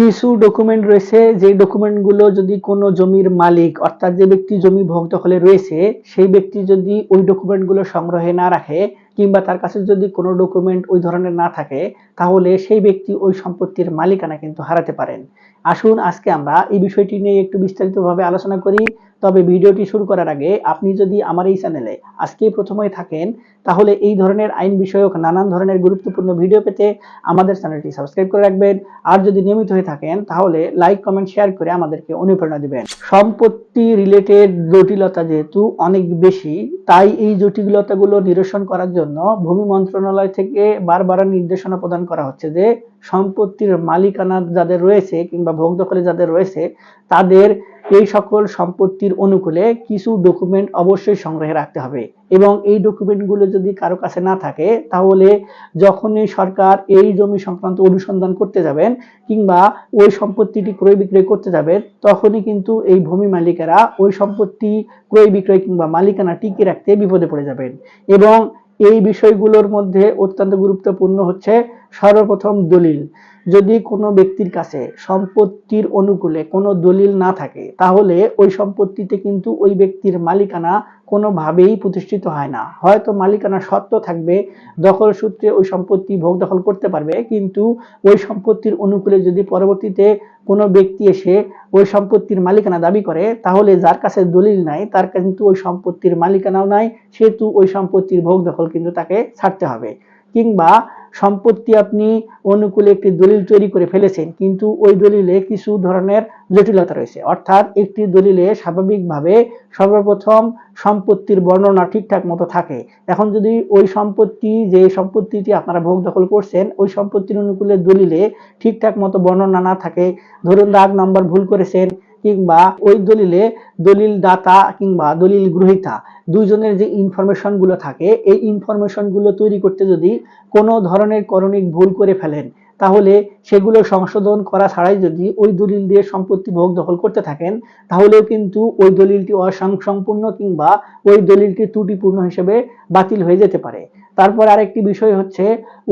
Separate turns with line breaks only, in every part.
কিছু ডকুমেন্ট রয়েছে, যে ডকুমেন্টগুলো যদি কোনো জমির মালিক, অর্থাৎ যে ব্যক্তি জমি ভোগ দখলে রয়েছে, সেই ব্যক্তি যদি ওই ডকুমেন্টগুলো সংগ্রহে না রাখে, কিংবা তার কাছে যদি কোনো ডকুমেন্ট ওই ধরনের না থাকে, তাহলে সেই ব্যক্তি ওই সম্পত্তির মালিকানা কিন্তু হারাতে পারেন। আসুন আজকে আমরা এই বিষয়টি নিয়ে একটু বিস্তারিতভাবে আলোচনা করি। তবে ভিডিওটি শুরু করার আগে আপনি যদি আমার এই চ্যানেলে আজকে প্রথমেই থাকেন, তাহলে এই ধরনের আইন বিষয়ক নানান ধরনের গুরুত্বপূর্ণ ভিডিও পেতে আমাদের চ্যানেলটি সাবস্ক্রাইব করে রাখবেন। আর যদি নিয়মিত হয়ে থাকেন, তাহলে লাইক, কমেন্ট, শেয়ার করে আমাদেরকে অনুপ্রেরণা দিবেন। সম্পত্তি রিলেটেড জটিলতা যেহেতু অনেক বেশি, তাই এই জটিলতাগুলো নিরসন করার জন্য ভূমি মন্ত্রণালয় থেকে বারবার নির্দেশনা প্রদান করা হচ্ছে যে সম্পত্তির মালিকানা যাদের রয়েছে কিংবা ভোগ দখলে যাদের রয়েছে, তাদের এই সকল সম্পত্তির অনুকূলে কিছু ডকুমেন্ট অবশ্যই সংগ্রহে রাখতে হবে। এবং এই ডকুমেন্টগুলো যদি কারও কাছে না থাকে, তাহলে যখনই সরকার এই জমি সংক্রান্ত অনুসন্ধান করতে যাবেন কিংবা ওই সম্পত্তিটি ক্রয় বিক্রয় করতে যাবেন, তখনই কিন্তু এই ভূমি মালিকেরা ওই সম্পত্তি ক্রয় বিক্রয় কিংবা মালিকানা টিকিয়ে রাখতে বিপদে পড়ে যাবেন। এবং এই বিষয়গুলোর মধ্যে অত্যন্ত গুরুত্বপূর্ণ হচ্ছে সর্বপ্রথম দলিল। যদি কোনো ব্যক্তির কাছে সম্পত্তির অনুকূলে কোনো দলিল না থাকে, তাহলে ওই সম্পত্তিতে কিন্তু ওই ব্যক্তির মালিকানা কোনোভাবেই প্রতিষ্ঠিত হয় না। হয়তো মালিকানা সত্ত্ব থাকবে, দখল সূত্রে ওই সম্পত্তি ভোগ দখল করতে পারবে, কিন্তু ওই সম্পত্তির অনুকূলে যদি পরবর্তীতে কোনো ব্যক্তি এসে ওই সম্পত্তির মালিকানা দাবি করে, তাহলে যার কাছে দলিল নাই, তার কিন্তু ওই সম্পত্তির মালিকানাও নাই, সেহেতু ওই সম্পত্তির ভোগ দখল কিন্তু তাকে ছাড়তে হবে। কিংবা সম্পত্তি আপনি অনুকূলে একটি দলিল তৈরি করে ফেলেছেন, কিন্তু ওই দলিলে কিছু ধরনের জটিলতা রয়েছে। অর্থাৎ একটি দলিলে স্বাভাবিকভাবে সর্বপ্রথম সম্পত্তির বর্ণনা ঠিকঠাক মতো থাকে। এখন যদি ওই সম্পত্তি, যে সম্পত্তিটি আপনারা ভোগ দখল করছেন, ওই সম্পত্তির অনুকূলে দলিলে ঠিকঠাক মতো বর্ণনা না থাকে, ধরুন দাগ নাম্বার ভুল করেছেন কিংবা ওই দলিলে দলিল দাতা কিংবা দলিল গ্রহীতা দুইজনের যে ইনফরমেশনগুলো থাকে, এই ইনফরমেশনগুলো তৈরি করতে যদি কোনো ধরনের করণিক ভুল করে ফেলেন, তাহলে সেগুলো সংশোধন করা ছাড়াই যদি ওই দলিল দিয়ে সম্পত্তি ভোগ দখল করতে থাকেন, তাহলেও কিন্তু ওই দলিলটি অসংসম্পূর্ণ কিংবা ওই দলিলটি ত্রুটিপূর্ণ হিসেবে বাতিল হয়ে যেতে পারে। তারপর আরেকটি বিষয় হচ্ছে,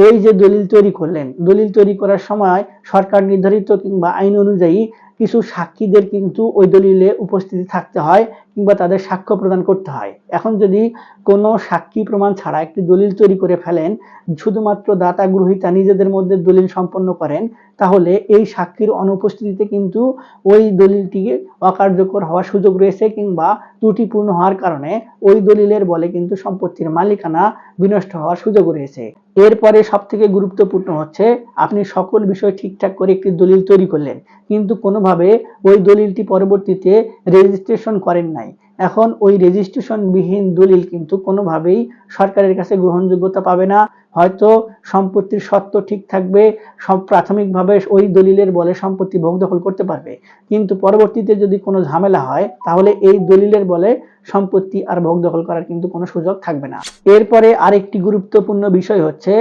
ওই যে দলিল তৈরি করলেন, দলিল তৈরি করার সময় সরকার নির্ধারিত কিংবা আইন অনুযায়ী কিছু সাক্ষীদের কিন্তু ওই দলিলে উপস্থিতি থাকতে হয়। কিংবা তাদের সাক্ষ্য প্রদান করতে হয়। এখন যদি কোনো সাক্ষী প্রমাণ ছাড়া একটি দলিল তৈরি করে ফেলেন, শুধুমাত্র দাতা গ্রহীতা নিজেদের মধ্যে দলিল সম্পন্ন করেন, তাহলে এই সাক্ষীর অনুপস্থিতিতে কিন্তু ওই দলিলটি অকার্যকর হওয়ার সুযোগ রয়েছে কিংবা ত্রুটিপূর্ণ হওয়ার কারণে ওই দলিলের বলে কিন্তু সম্পত্তির মালিকানা বিনষ্ট হওয়ার সুযোগ রয়েছে। এরপরে সব থেকে গুরুত্বপূর্ণ হচ্ছে, আপনি সকল বিষয় ঠিকঠাক করে একটি দলিল তৈরি করলেন, কিন্তু কোনোভাবে ওই দলিলটি পরবর্তীতে রেজিস্ট্রেশন করেন নাই। এখন ওই রেজিস্ট্রেশন বিহীন দলিল কিন্তু কোনোভাবেই সরকারের কাছে গ্রহণযোগ্যতা পাবে না। হয়তো সম্পত্তির সত্ত্ব ঠিক থাকবে সব প্রাথমিকভাবে ওই দলিলের বলে সম্পত্তি ভোগ দখল করতে পারবে। কিন্তু পরবর্তীতে যদি কোনো ঝামেলা হয়, তাহলে এই দলিলের বলে সম্পত্তি আর ভোগ দখল করার কিন্তু কোনো সুযোগ থাকবে না। এরপরে আরেকটি গুরুত্বপূর্ণ বিষয় হচ্ছে,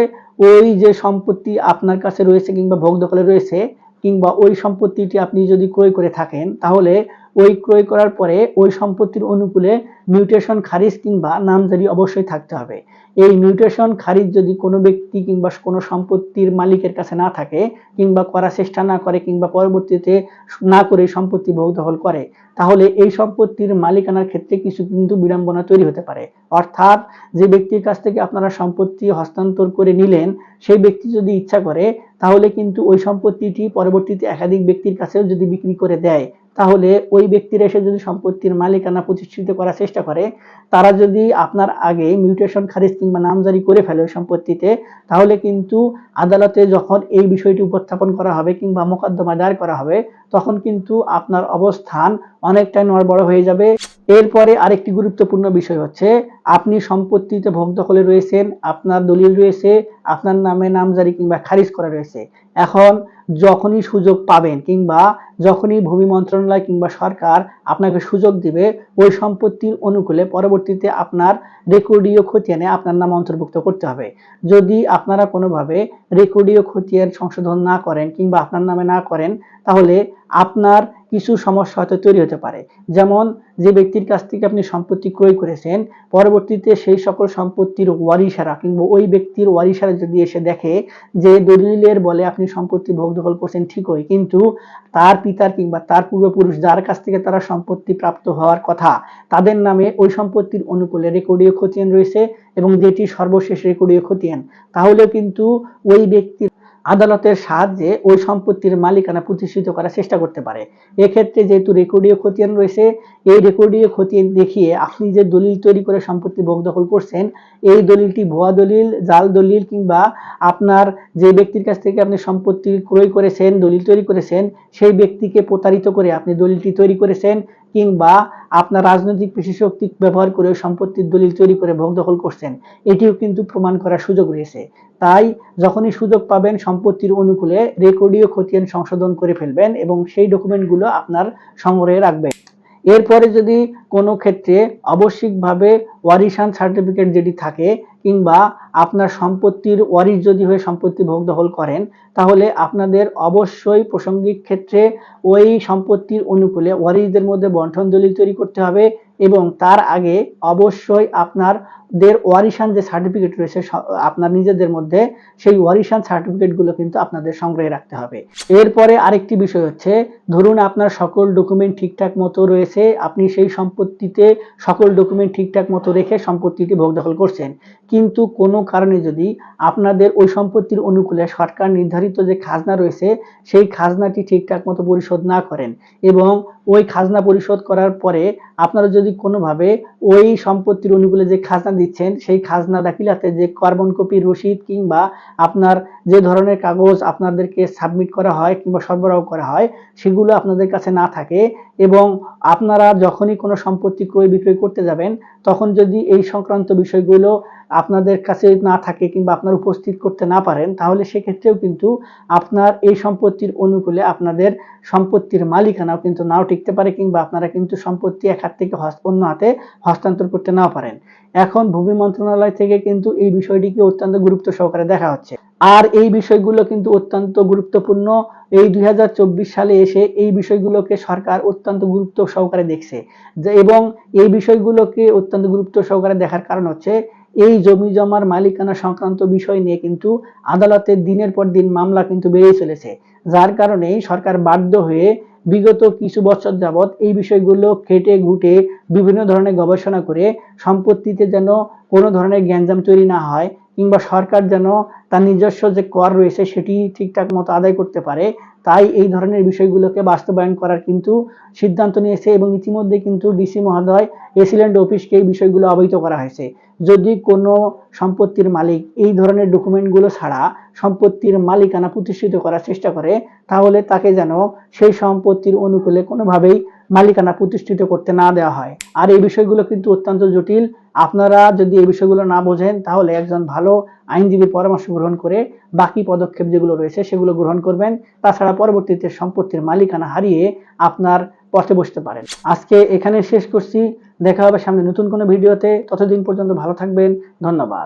ওই যে সম্পত্তি আপনার কাছে রয়েছে কিংবা ভোগ দখলে রয়েছে, কিংবা ওই সম্পত্তিটি আপনি যদি ক্রয় করে থাকেন, তাহলে ওই ক্রয় করার পরে ওই সম্পত্তির অনুকূলে মিউটেশন খারিজ কিংবা নামজারি অবশ্যই থাকতে হবে। এই মিউটেশন খারিজ যদি কোনো ব্যক্তি কিংবা কোনো সম্পত্তির মালিকের কাছে না থাকে কিংবা করার চেষ্টা না করে কিংবা পরবর্তীতে না করে সম্পত্তি ভোগ দখল করে, তাহলে এই সম্পত্তির মালিকানার ক্ষেত্রে কিছু কিন্তু বিড়ম্বনা তৈরি হতে পারে। অর্থাৎ যে ব্যক্তির কাছ থেকে আপনারা সম্পত্তি হস্তান্তর করে নিলেন, সেই ব্যক্তি যদি ইচ্ছা করে, তাহলে কিন্তু ওই সম্পত্তিটি পরবর্তীতে একাধিক ব্যক্তির কাছেও যদি বিক্রি করে দেয় তাহলে ওই ব্যক্তির এসে যদি সম্পত্তির মালিকানা প্রতিষ্ঠিত করার চেষ্টা করে, তারা যদি আপনার আগে মিউটেশন খারিজ কিংবা নামজারি করে ফেলে সম্পত্তিতে, তাহলে কিন্তু আদালতে যখন এই বিষয়টি উপস্থাপন করা হবে কিংবা মোকদ্দমা দায়ের করা হবে, তখন কিন্তু আপনার অবস্থান অনেকটাই নড়বড় হয়ে যাবে। এরপরে আরেকটি গুরুত্বপূর্ণ বিষয় হচ্ছে, আপনি সম্পত্তিতে ভোগ দখলে রয়েছেন, আপনার দলিল রয়েছে, আপনার নামে নামজারি কিংবা খারিজ করা রয়েছে। এখন যখনই সুযোগ পাবেন কিংবা যখনই ভূমি মন্ত্রণালয় কিংবা সরকার আপনাকে সুযোগ দিবে, ওই সম্পত্তির অনুকূলে পরবর্তীতে আপনার রেকর্ডীয় খতিয়ানে আপনার নাম অন্তর্ভুক্ত করতে হবে। যদি আপনারা কোনোভাবে রেকর্ডীয় খতিয়ান সংশোধন না করেন কিংবা আপনার নামে না করেন, তাহলে আপনার কিছু সমস্যা হয়তো তৈরি হতে পারে। যেমন যে ব্যক্তির কাছ থেকে আপনি সম্পত্তি ক্রয় করেছেন, পরবর্তীতে সেই সকল সম্পত্তির ওয়ারিশারা কিংবা ওই ব্যক্তির ওয়ারিশারা যদি এসে দেখে যে দলিলের বলে আপনি সম্পত্তি ভোগ দখল করছেন, ঠিকই। কিন্তু তার পিতার কিংবা তার পূর্বপুরুষ যার কাছ থেকে তারা সম্পত্তি প্রাপ্ত হওয়ার কথা, তাদের নামে ওই সম্পত্তির অনুকূলে রেকর্ডীয় খতিয়ান রয়েছে এবং যেটি সর্বশেষ রেকর্ডীয় খতিয়ান। তাহলেও কিন্তু ওই ব্যক্তির আদালতের সাহায্যে ওই সম্পত্তির মালিকানা প্রতিষ্ঠিত করার চেষ্টা করতে পারে। এক্ষেত্রে যেহেতু রেকর্ডীয় খতিয়ান রয়েছে, এই রেকর্ডীয় খতিয়ান দেখিয়ে আপনি যে দলিল তৈরি করে সম্পত্তি ভোগ দখল করছেন, এই দলিলটি ভুয়া দলিল, জাল দলিল কিংবা আপনার যে ব্যক্তির কাছ থেকে আপনি সম্পত্তি ক্রয় করেছেন, দলিল তৈরি করেছেন, সেই ব্যক্তিকে প্রতারিত করে আপনি দলিলটি তৈরি করেছেন কিংবা আপনার রাজনৈতিক পেশিশক্তি ব্যবহার করে সম্পত্তির দলিল তৈরি করে ভোগ দখল করছেন, এটিও কিন্তু প্রমাণ করার সুযোগ রয়েছে। তাই যখনই সুযোগ পাবেন, সম্পত্তির অনুকূলে রেকর্ডীয় খতিয়ান সংশোধন করে ফেলবেন এবং সেই ডকুমেন্টগুলো আপনার সংগ্রহে রাখবেন। এরপরে যদি কোনো ক্ষেত্রে আবশ্যিকভাবে ওয়ারিশান সার্টিফিকেট যেটি থাকে কিংবা আপনার সম্পত্তির ওয়ারিশ যদি হয়ে সম্পত্তি ভোগ দখল করেন, তাহলে আপনাদের অবশ্যই প্রসঙ্গিক ক্ষেত্রে ওই সম্পত্তির অনুকূলে ওয়ারিশদের মধ্যে বন্টন দলিল তৈরি করতে হবে এবং তার আগে অবশ্যই আপনাদের ওয়ারিশান যে সার্টিফিকেট রয়েছে আপনার নিজেদের মধ্যে সেই ওয়ারিশান সার্টিফিকেটগুলো কিন্তু আপনাদের সংগ্রহে রাখতে হবে। এরপরে আরেকটি বিষয় হচ্ছে, ধরুন আপনার সকল ডকুমেন্ট ঠিকঠাক মতো রয়েছে, আপনি সেই সম্পত্তিতে সকল ডকুমেন্ট ঠিকঠাক মতো রেখে সম্পত্তিটি ভোগ দখল করছেন। কিন্তু কোনো কারণে যদি আপনাদের ওই সম্পত্তির অনুকূলে সরকার নির্ধারিত যে খাজনা রয়েছে, সেই খাজনাটি ঠিকঠাক মতো পরিশোধ না করেন এবং ওই খাজনা পরিশোধ করার পরে আপনারা যদি কোনোভাবে ওই সম্পত্তির অনুকূলে যে খাজনা দিচ্ছেন, সেই খাজনা দাখিলাতে যে কার্বন কপি রসিদ কিংবা আপনার যে ধরনের কাগজ আপনাদেরকে সাবমিট করা হয় কিংবা সরবরাহ করা হয়, সেগুলো আপনাদের কাছে না থাকে এবং আপনারা যখনই কোনো সম্পত্তি ক্রয় বিক্রয় করতে যাবেন, তখন যদি এই সংক্রান্ত বিষয়গুলো আপনাদের কাছে না থাকে কিংবা আপনার উপস্থিত করতে না পারেন, তাহলে সেক্ষেত্রেও কিন্তু আপনার এই সম্পত্তির অনুকূলে আপনাদের সম্পত্তির মালিকানাও কিন্তু নাও টিকতে পারে কিংবা আপনারা কিন্তু সম্পত্তি এক হাত থেকে অন্য হাতে হস্তান্তর করতে নাও পারেন। এখন ভূমি মন্ত্রণালয় থেকে কিন্তু এই বিষয়টিকে অত্যন্ত গুরুত্ব সহকারে দেখা হচ্ছে। আর এই বিষয়গুলো কিন্তু অত্যন্ত গুরুত্বপূর্ণ। এই দুই সালে এসে এই বিষয়গুলোকে সরকার অত্যন্ত গুরুত্ব সহকারে দেখছে। এবং এই বিষয়গুলোকে অত্যন্ত গুরুত্ব সহকারে দেখার কারণ হচ্ছে, এই জমি জমার মালিকানা সংক্রান্ত বিষয় নিয়ে কিন্তু আদালতে দিনের পর দিন মামলা কিন্তু বেড়েই চলেছে। যার কারণে সরকার বাধ্য হয়ে বিগত কিছু বছর যাবৎ এই বিষয়গুলো খেটে ঘুটে বিভিন্ন ধরনের গবেষণা করে সম্পত্তিতে যেন কোনো ধরনের গ্যাঞ্জাম তৈরি না হয় কিংবা সরকার যেন তার নিজস্ব যে কর রয়েছে সেটি ঠিকঠাক মতো আদায় করতে পারে, তাই এই ধরনের বিষয়গুলোকে বাস্তবায়ন করার কিন্তু সিদ্ধান্ত নিয়েছে এবং ইতিমধ্যে কিন্তু ডিসি মহোদয় এসিল্যান্ড অফিসকে এই বিষয়গুলো অবহিত করা হয়েছে। যদি কোনো সম্পত্তির মালিক এই ধরনের ডকুমেন্টগুলো ছাড়া সম্পত্তির মালিকানা প্রতিষ্ঠিত করার চেষ্টা করে, তাহলে তাকে যেন সেই সম্পত্তির অনুকূলে কোনোভাবেই মালিকানা প্রতিষ্ঠিত করতে না দেওয়া হয়। আর এই বিষয়গুলো কিন্তু অত্যন্ত জটিল। আপনারা যদি এই বিষয়গুলো না বোঝেন, তাহলে একজন ভালো আইনজীবীর পরামর্শ গ্রহণ করে বাকি পদক্ষেপ যেগুলো রয়েছে সেগুলো গ্রহণ করবেন। তাছাড়া পরবর্তীতে সম্পত্তির মালিকানা হারিয়ে আপনার পথে বসতে পারেন। আজকে এখানে শেষ করছি। দেখা হবে সামনে নতুন কোনো ভিডিওতে। ততদিন পর্যন্ত ভালো থাকবেন। ধন্যবাদ।